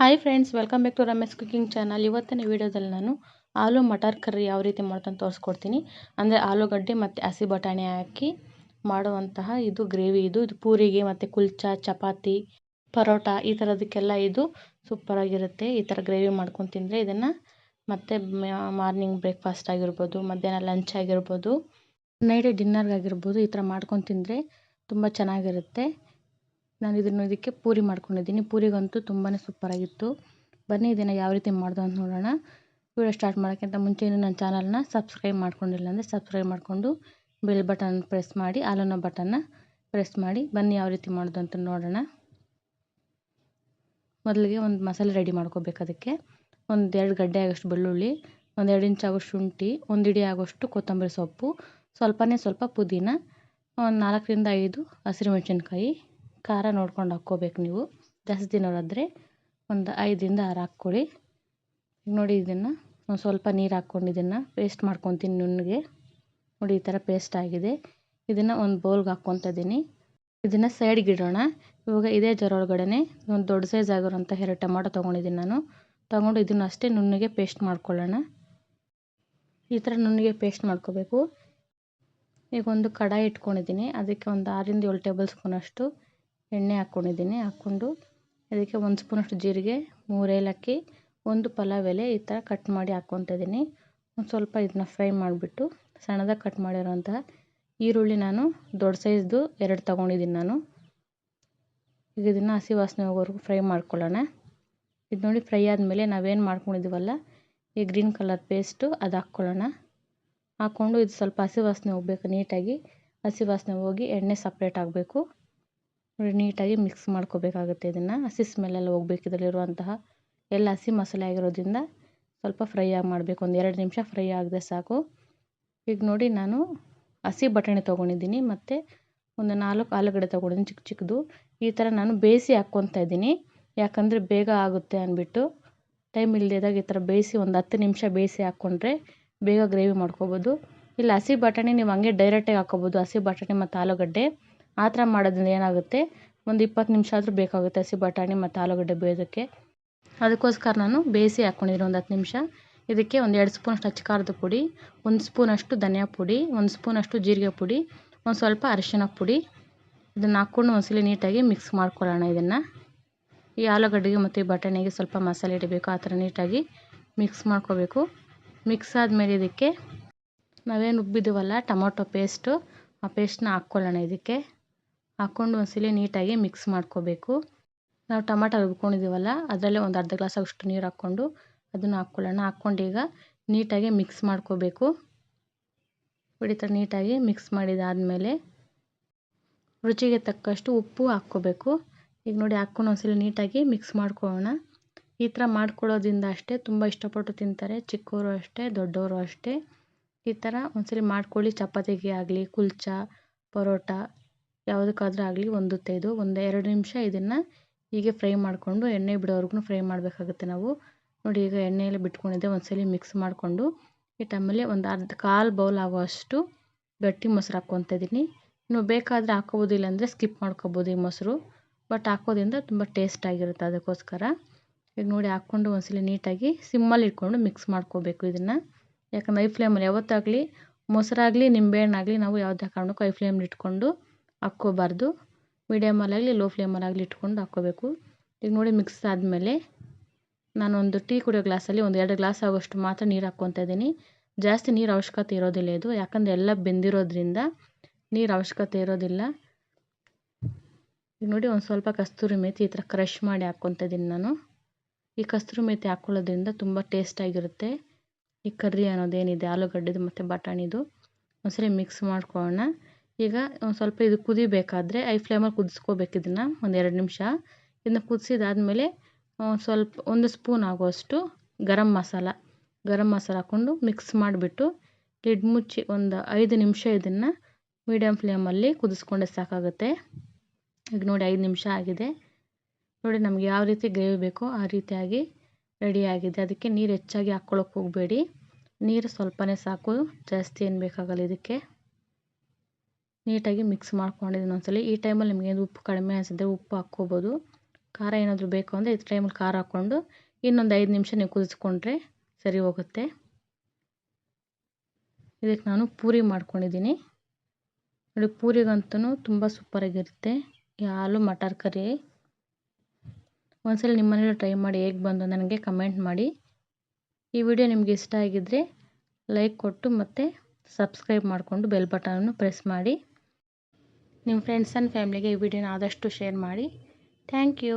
Hi friends welcome back to Ramesh cooking channel ಇವತ್ತಿನ ವೀಡಿಯೋದಲ್ಲಿ ನಾನು ಆಲೂ ಮಟರ್ ಕರ್ರಿ ಯಾವ ರೀತಿ ಮಾಡ್ತಾನೆ ತೋರಿಸ್ಕೊಡ್ತೀನಿ. ಅಂದರೆ ಆಲೂಗಡ್ಡೆ ಮತ್ತು ಹಸಿ ಬಟಾಣಿ ಹಾಕಿ ಮಾಡುವಂತಹ ಇದು ಗ್ರೇವಿ ಇದು. ಇದು ಪೂರಿಗೆ ಮತ್ತು ಕುಲ್ಚಾ, ಚಪಾತಿ, ಪರೋಟ ಈ ಥರದಕ್ಕೆಲ್ಲ ಇದು ಸೂಪರಾಗಿರುತ್ತೆ ಈ ಥರ ಗ್ರೇವಿ ಮಾಡ್ಕೊಂಡು ತಿಂದರೆ ಇದನ್ನು ಮತ್ತು ಮಾರ್ನಿಂಗ್ ಬ್ರೇಕ್ಫಾಸ್ಟ್ ಆಗಿರ್ಬೋದು, ಮಧ್ಯಾಹ್ನ ಲಂಚ್ ಆಗಿರ್ಬೋದು ನೈಟ್ ಡಿನ್ನರ್ಗಾಗಿರ್ಬೋದು ಈ ಥರ ಮಾಡ್ಕೊಂಡು ತಿಂದರೆ ತುಂಬ ಚೆನ್ನಾಗಿರುತ್ತೆ. ನಾನು ಇದನ್ನು ಇದಕ್ಕೆ ಪೂರಿ ಮಾಡ್ಕೊಂಡಿದ್ದೀನಿ. ಪೂರಿಗಂತೂ ತುಂಬಾ ಸೂಪರಾಗಿತ್ತು ಬನ್ನಿ ಇದನ್ನು ಯಾವ ರೀತಿ ಮಾಡ್ದು ಅಂತ ನೋಡೋಣ. ವಿಡಿಯೋ ಸ್ಟಾರ್ಟ್ ಮಾಡೋಕ್ಕಿಂತ ಮುಂಚೆ ನನ್ನ ಚಾನಲ್ನ ಸಬ್ಸ್ಕ್ರೈಬ್ ಮಾಡ್ಕೊಂಡಿಲ್ಲ ಅಂದರೆ ಸಬ್ಸ್ಕ್ರೈಬ್ ಮಾಡಿಕೊಂಡು ಬೆಲ್ ಬಟನ್ ಪ್ರೆಸ್ ಮಾಡಿ ಆಲೋನ ಬಟನ್ನ ಪ್ರೆಸ್ ಮಾಡಿ, ಬನ್ನಿ ಯಾವ ರೀತಿ ಮಾಡೋದು ಅಂತ ನೋಡೋಣ. ಮೊದಲಿಗೆ ಒಂದು ಮಸಾಲೆ ರೆಡಿ ಮಾಡ್ಕೋಬೇಕು ಅದಕ್ಕೆ. ಒಂದು ಎರಡು ಗಡ್ಡೆ ಆಗೋಷ್ಟು ಬೆಳ್ಳುಳ್ಳಿ, ಒಂದು ಎರಡು ಇಂಚ್ ಆಗೋಷ್ಟು ಶುಂಠಿ, ಒಂದು ಇಡಿ ಆಗೋಷ್ಟು ಕೊತ್ತಂಬರಿ ಸೊಪ್ಪು, ಸ್ವಲ್ಪನೇ ಸ್ವಲ್ಪ ಪುದೀನ, ಒಂದು ನಾಲ್ಕರಿಂದ ಐದು ಹಸಿರು ಮೆಣಸಿನ್ಕಾಯಿ ಖಾರ ನೋಡ್ಕೊಂಡು ಹಾಕ್ಕೋಬೇಕು ನೀವು. ಜಾಸ್ತಿ ತಿನ್ನೋರಾದರೆ ಒಂದು ಐದರಿಂದ ಆರು ಹಾಕ್ಕೊಳ್ಳಿ. ನೋಡಿ ಇದನ್ನು ಒಂದು ಸ್ವಲ್ಪ ನೀರು ಹಾಕ್ಕೊಂಡು ಇದನ್ನು ಪೇಸ್ಟ್ ಮಾಡ್ಕೊತೀನಿ ನುಣ್ಣಗೆ. ನೋಡಿ ಈ ಥರ ಪೇಸ್ಟ್ ಆಗಿದೆ. ಇದನ್ನು ಒಂದು ಬೌಲ್ಗೆ ಹಾಕ್ಕೊತ ಇದ್ದೀನಿ ಇದನ್ನು ಸೈಡ್ಗೆ ಇಡೋಣ. ಇವಾಗ ಇದೇ ಜರ ಒಳಗಡೆ ಒಂದು ದೊಡ್ಡ ಸೈಜ್ ಆಗಿರೋಂಥ ಎರಡು ಟೊಮೊಟೊ ತೊಗೊಂಡಿದ್ದೀನಿ ನಾನು. ತೊಗೊಂಡು ಇದನ್ನು ಅಷ್ಟೇ ನುಣ್ಣಗೆ ಪೇಸ್ಟ್ ಮಾಡ್ಕೊಳ್ಳೋಣ. ಈ ಥರ ನುಣ್ಣಗೆ ಪೇಸ್ಟ್ ಮಾಡ್ಕೋಬೇಕು. ಈಗ ಒಂದು ಕಡಾಯಿ ಇಟ್ಕೊಂಡಿದ್ದೀನಿ ಅದಕ್ಕೆ ಒಂದು ಆರರಿಂದ ಏಳು ಟೇಬಲ್ ಸ್ಪೂನಷ್ಟು ಎಣ್ಣೆ ಹಾಕ್ಕೊಂಡಿದ್ದೀನಿ, ಹಾಕ್ಕೊಂಡು ಅದಕ್ಕೆ ಒಂದು ಸ್ಪೂನಷ್ಟು ಜೀರಿಗೆ, ಮೂರು ಏಲಕ್ಕಿ, ಒಂದು ಪಲಾವ್ ಎಲೆ ಈ ಥರ ಕಟ್ ಮಾಡಿ ಹಾಕ್ಕೊತ ಇದ್ದೀನಿ. ಒಂದು ಸ್ವಲ್ಪ ಇದನ್ನ ಫ್ರೈ ಮಾಡಿಬಿಟ್ಟು ಸಣ್ಣದಾಗಿ ಕಟ್ ಮಾಡಿರೋಂತಹ ಈರುಳ್ಳಿ ನಾನು ದೊಡ್ಡ ಸೈಜ್ದು ಎರಡು ತೊಗೊಂಡಿದ್ದೀನಿ ನಾನು. ಈಗ ಇದನ್ನು ಹಸಿ ವಾಸನೆ ಹೋಗೋವರೆಗೂ ಫ್ರೈ ಮಾಡ್ಕೊಳ್ಳೋಣ. ಇದು ನೋಡಿ ಫ್ರೈ ಆದಮೇಲೆ ನಾವೇನು ಮಾಡ್ಕೊಂಡಿದ್ದೀವಲ್ಲ, ಈ ಗ್ರೀನ್ ಕಲರ್ ಪೇಸ್ಟು ಅದು ಹಾಕ್ಕೊಳ್ಳೋಣ. ಹಾಕ್ಕೊಂಡು ಇದು ಸ್ವಲ್ಪ ಹಸಿ ವಾಸನೆ ಹೋಗ್ಬೇಕು, ನೀಟಾಗಿ ಹಸಿ ವಾಸನೆ ಹೋಗಿ ಎಣ್ಣೆ ಸಪ್ರೇಟ್ ಆಗಬೇಕು. ನೋಡಿ, ನೀಟಾಗಿ ಮಿಕ್ಸ್ ಮಾಡ್ಕೋಬೇಕಾಗುತ್ತೆ ಇದನ್ನು. ಹಸಿ ಸ್ಮೆಲ್ಲೆಲ್ಲ ಹೋಗ್ಬೇಕು ಇದರಲ್ಲಿರುವಂತಹ ಎಲ್ಲ ಹಸಿ ಮಸಾಲೆ ಆಗಿರೋದ್ರಿಂದ ಸ್ವಲ್ಪ ಫ್ರೈ ಆಗಿ ಮಾಡಬೇಕು. ಒಂದು ಎರಡು ನಿಮಿಷ ಫ್ರೈ ಆಗದೆ ಸಾಕು. ಈಗ ನೋಡಿ, ನಾನು ಹಸಿ ಬಟಾಣಿ ತೊಗೊಂಡಿದ್ದೀನಿ. ಮತ್ತು ಒಂದು ನಾಲ್ಕು ಆಲೂಗಡ್ಡೆ ತೊಗೊಂಡಿದ್ದೀನಿ ಚಿಕ್ಕ ಚಿಕ್ಕದು ಈ ಥರ ನಾನು ಬೇಯಿಸಿ ಹಾಕ್ಕೊತಾ ಇದ್ದೀನಿ. ಯಾಕಂದರೆ ಬೇಗ ಆಗುತ್ತೆ ಅಂದ್ಬಿಟ್ಟು. ಟೈಮ್ ಇಲ್ಲದಿದ್ದಾಗ ಈ ಥರ ಬೇಯಿಸಿ ಒಂದು ಹತ್ತು ನಿಮಿಷ ಬೇಯಿಸಿ ಹಾಕ್ಕೊಂಡ್ರೆ ಬೇಗ ಗ್ರೇವಿ ಮಾಡ್ಕೋಬೋದು. ಇಲ್ಲ, ಹಸಿ ಬಟಾಣಿ ನೀವು ಹಂಗೆ ಡೈರೆಕ್ಟಾಗಿ ಹಾಕ್ಕೊಬೋದು ಹಸಿ ಬಟಾಣಿ ಮತ್ತು ಆಲೂಗಡ್ಡೆ. ಆ ಥರ ಮಾಡೋದ್ರಿಂದ ಏನಾಗುತ್ತೆ? ಒಂದು ಇಪ್ಪತ್ತು ನಿಮಿಷ ಆದರೂ ಬೇಕಾಗುತ್ತೆ ಹಸಿ ಬಟಾಣಿ ಮತ್ತು ಆಲೂಗಡ್ಡೆ ಬೇಯೋದಕ್ಕೆ. ಅದಕ್ಕೋಸ್ಕರ ನಾನು ಬೇಯಿಸಿ ಹಾಕ್ಕೊಂಡಿದ್ದೀನಿ ಒಂದು ಹತ್ತು ನಿಮಿಷ. ಇದಕ್ಕೆ ಒಂದು ಎರಡು ಸ್ಪೂನಷ್ಟು ಖಾರದ ಪುಡಿ, ಒಂದು ಸ್ಪೂನಷ್ಟು ಧನಿಯಾ ಪುಡಿ, ಒಂದು ಸ್ಪೂನಷ್ಟು ಜೀರಿಗೆ ಪುಡಿ, ಒಂದು ಸ್ವಲ್ಪ ಅರಿಶಿನ ಪುಡಿ. ಇದನ್ನು ಹಾಕ್ಕೊಂಡು ಒಂದ್ಸಲ ನೀಟಾಗಿ ಮಿಕ್ಸ್ ಮಾಡ್ಕೊಳ್ಳೋಣ ಇದನ್ನು. ಈ ಆಲೂಗಡ್ಡೆಗೆ ಮತ್ತು ಈ ಬಟಾಣಿಗೆ ಸ್ವಲ್ಪ ಮಸಾಲೆ ಇಡಬೇಕು, ಆ ಥರ ನೀಟಾಗಿ ಮಿಕ್ಸ್ ಮಾಡ್ಕೋಬೇಕು. ಮಿಕ್ಸ್ ಆದಮೇಲೆ ಇದಕ್ಕೆ ನಾವೇನು ರುಬ್ಬಿದ್ದೀವಲ್ಲ ಟೊಮೊಟೊ ಪೇಸ್ಟು, ಆ ಪೇಸ್ಟನ್ನ ಹಾಕ್ಕೊಳ್ಳೋಣ ಇದಕ್ಕೆ. ಹಾಕ್ಕೊಂಡು ಒಂದ್ಸಲ ನೀಟಾಗಿ ಮಿಕ್ಸ್ ಮಾಡ್ಕೋಬೇಕು. ನಾವು ಟೊಮಾಟೊ ರುಬ್ಕೊಂಡಿದ್ದೀವಲ್ಲ, ಅದರಲ್ಲೇ ಒಂದು ಅರ್ಧ ಗ್ಲಾಸ್ ಅಷ್ಟು ನೀರು ಹಾಕ್ಕೊಂಡು ಅದನ್ನು ಹಾಕ್ಕೊಳ್ಳೋಣ. ಹಾಕ್ಕೊಂಡು ಈಗ ನೀಟಾಗಿ ಮಿಕ್ಸ್ ಮಾಡ್ಕೋಬೇಕು. ಥರ ನೀಟಾಗಿ ಮಿಕ್ಸ್ ಮಾಡಿದಾದಮೇಲೆ ರುಚಿಗೆ ತಕ್ಕಷ್ಟು ಉಪ್ಪು ಹಾಕ್ಕೋಬೇಕು. ಈಗ ನೋಡಿ, ಹಾಕ್ಕೊಂಡು ಒಂದ್ಸಲ ನೀಟಾಗಿ ಮಿಕ್ಸ್ ಮಾಡ್ಕೊಳ್ಳೋಣ. ಈ ಥರ ಮಾಡ್ಕೊಳ್ಳೋದ್ರಿಂದ ಅಷ್ಟೇ ತುಂಬ ಇಷ್ಟಪಟ್ಟು ತಿಂತಾರೆ. ಚಿಕ್ಕವರು ಅಷ್ಟೇ ದೊಡ್ಡವರು ಅಷ್ಟೇ. ಈ ಥರ ಒಂದ್ಸಲ ಮಾಡ್ಕೊಳ್ಳಿ. ಚಪಾತಿಗೆ ಆಗಲಿ, ಕುಲ್ಚಾ, ಪರೋಟ ಯಾವುದಕ್ಕಾದ್ರೂ ಆಗಲಿ ಒಂದು ಇದು. ಒಂದು ಎರಡು ನಿಮಿಷ ಇದನ್ನು ಹೀಗೆ ಫ್ರೈ ಮಾಡಿಕೊಂಡು ಎಣ್ಣೆ ಬಿಡೋವರೆಗೂ ಫ್ರೈ ಮಾಡಬೇಕಾಗುತ್ತೆ ನಾವು. ನೋಡಿ ಈಗ ಎಣ್ಣೆಯಲ್ಲಿ ಬಿಟ್ಕೊಂಡಿದ್ದೆ, ಒಂದ್ಸಲ ಮಿಕ್ಸ್ ಮಾಡಿಕೊಂಡು. ಈ ಟೈಮಲ್ಲಿ ಒಂದು ಅರ್ಧ ಕಾಲು ಬೌಲ್ ಆಗುವಷ್ಟು ಗಟ್ಟಿ ಮೊಸರು ಹಾಕ್ಕೊತ ಇದ್ದೀನಿ. ನೀವು ಬೇಕಾದರೆ ಹಾಕೋಬೋದು ಇಲ್ಲಾಂದರೆ ಸ್ಕಿಪ್ ಮಾಡ್ಕೋಬೋದು ಈ ಮೊಸರು. ಬಟ್ ಹಾಕೋದ್ರಿಂದ ತುಂಬ ಟೇಸ್ಟ್ ಆಗಿರುತ್ತೆ ಅದಕ್ಕೋಸ್ಕರ. ಈಗ ನೋಡಿ ಹಾಕ್ಕೊಂಡು ಒಂದ್ಸಲ ನೀಟಾಗಿ ಸಿಮ್ಮಲ್ಲಿ ಇಟ್ಕೊಂಡು ಮಿಕ್ಸ್ ಮಾಡ್ಕೋಬೇಕು ಇದನ್ನು. ಯಾಕಂದ್ರೆ ಐ ಫ್ಲೇಮಲ್ಲಿ ಯಾವತ್ತಾಗಲಿ ಮೊಸರಾಗಲಿ ನಿಂಬೆಹಣ್ಣಾಗಲಿ ನಾವು ಯಾವುದೇ ಕಾರಣಕ್ಕೂ ಐ ಫ್ಲೇಮಲ್ಲಿ ಇಟ್ಕೊಂಡು ಹಾಕ್ಕೋಬಾರ್ದು. ಮೀಡಿಯಮಲ್ಲಾಗಲಿ ಲೋ ಫ್ಲೇಮಲ್ಲಾಗಲಿ ಇಟ್ಕೊಂಡು ಹಾಕ್ಕೋಬೇಕು. ಈಗ ನೋಡಿ ಮಿಕ್ಸ್ ಆದಮೇಲೆ ನಾನೊಂದು ಟೀ ಕುಡಿಯೋ ಗ್ಲಾಸಲ್ಲಿ ಒಂದು ಎರಡು ಗ್ಲಾಸ್ ಆಗೋಷ್ಟು ಮಾತ್ರ ನೀರು ಹಾಕ್ಕೊತಾ ಇದ್ದೀನಿ. ಜಾಸ್ತಿ ನೀರು ಅವಶ್ಯಕತೆ ಇರೋದಿಲ್ಲ ಇದು. ಯಾಕಂದರೆ ಎಲ್ಲ ಬೆಂದಿರೋದ್ರಿಂದ ನೀರು ಅವಶ್ಯಕತೆ ಇರೋದಿಲ್ಲ. ಈಗ ನೋಡಿ ಒಂದು ಸ್ವಲ್ಪ ಕಸ್ತೂರಿ ಮೇಥಿ ಈ ಥರ ಕ್ರಷ್ ಮಾಡಿ ಹಾಕ್ಕೊತಾ ಇದ್ದೀನಿ ನಾನು. ಈ ಕಸ್ತೂರಿ ಮೇಥಿ ಹಾಕ್ಕೊಳ್ಳೋದ್ರಿಂದ ತುಂಬ ಟೇಸ್ಟಾಗಿರುತ್ತೆ ಈ ಕರ್ರಿ ಅನ್ನೋದೇನಿದೆ? ಆಲೂಗಡ್ಡೆದು ಮತ್ತು ಬಟಾಣಿದು. ಒಂದ್ಸರಿ ಮಿಕ್ಸ್ ಮಾಡ್ಕೊಳ್ಳೋಣ. ಈಗ ಒಂದು ಸ್ವಲ್ಪ ಇದು ಕುದಿಬೇಕಾದ್ರೆ, ಐ ಫ್ಲೇಮಲ್ಲಿ ಕುದಿಸ್ಕೋಬೇಕು ಇದನ್ನು, ಒಂದು ಎರಡು ನಿಮಿಷ. ಇದನ್ನು ಕುದಿಸಿದಾದ್ಮೇಲೆ ಸ್ವಲ್ಪ, ಒಂದು ಸ್ಪೂನ್ ಆಗುವಷ್ಟು ಗರಂ ಮಸಾಲ. ಗರಂ ಮಸಾಲ ಹಾಕ್ಕೊಂಡು ಮಿಕ್ಸ್ ಮಾಡಿಬಿಟ್ಟು, ಲಿಡ್ ಮುಚ್ಚಿ ಒಂದು ಐದು ನಿಮಿಷ ಇದನ್ನು ಮೀಡಿಯಮ್ ಫ್ಲೇಮಲ್ಲಿ ಕುದಿಸ್ಕೊಂಡೆ ಸಾಕಾಗುತ್ತೆ. ಈಗ ನೋಡಿ ಐದು ನಿಮಿಷ ಆಗಿದೆ. ನೋಡಿ ನಮಗೆ ಯಾವ ರೀತಿ ಗ್ರೇವಿ ಬೇಕೋ ಆ ರೀತಿಯಾಗಿ ರೆಡಿಯಾಗಿದೆ ಅದಕ್ಕೆ ನೀರು ಹೆಚ್ಚಾಗಿ ಹಾಕ್ಕೊಳಕ್ಕೆ ಹೋಗಬೇಡಿ. ನೀರು ಸ್ವಲ್ಪನೇ ಸಾಕು. ಜಾಸ್ತಿ ಏನು ಬೇಕಾಗಲ್ಲ ಇದಕ್ಕೆ. ನೀಟಾಗಿ ಮಿಕ್ಸ್ ಮಾಡ್ಕೊಂಡಿದ್ದೀನಿ ಒಂದ್ಸಲ. ಈ ಟೈಮಲ್ಲಿ ನಿಮಗೆ ಉಪ್ಪು ಕಡಿಮೆ ಅನಿಸಿದ್ರೆ ಉಪ್ಪು ಹಾಕ್ಕೋಬೋದು. ಖಾರ ಏನಾದರೂ ಬೇಕು ಅಂದರೆ ಈ ಟೈಮಲ್ಲಿ ಖಾರ ಹಾಕ್ಕೊಂಡು ಇನ್ನೊಂದು ಐದು ನಿಮಿಷ ನೀವು ಕುದಿಸ್ಕೊಂಡ್ರೆ ಸರಿ ಹೋಗುತ್ತೆ. ಇದಕ್ಕೆ ನಾನು ಪೂರಿ ಮಾಡ್ಕೊಂಡಿದ್ದೀನಿ. ನೋಡಿ, ಪೂರಿಗಂತೂ ತುಂಬ ಸೂಪರಾಗಿರುತ್ತೆ ಈ ಆಲೂ ಮಟರ್ ಕರಿ. ಒಂದ್ಸಲ ನಿಮ್ಮ ಮನೇಲಿ ಟ್ರೈ ಮಾಡಿ ಹೇಗೆ ಬಂದು ನನಗೆ ಕಮೆಂಟ್ ಮಾಡಿ. ಈ ವಿಡಿಯೋ ನಿಮಗೆ ಇಷ್ಟ ಆಗಿದ್ದರೆ ಲೈಕ್ ಕೊಟ್ಟು ಮತ್ತು ಸಬ್ಸ್ಕ್ರೈಬ್ ಮಾಡಿಕೊಂಡು ಬೆಲ್ ಬಟನನ್ನು ಪ್ರೆಸ್ ಮಾಡಿ. ನಿಮ್ಮ ಫ್ರೆಂಡ್ಸ್ ಆ್ಯಂಡ್ ಫ್ಯಾಮ್ಲಿಗೆ ಈ ವಿಡಿಯೋನ ಆದಷ್ಟು ಶೇರ್ ಮಾಡಿ. Thank you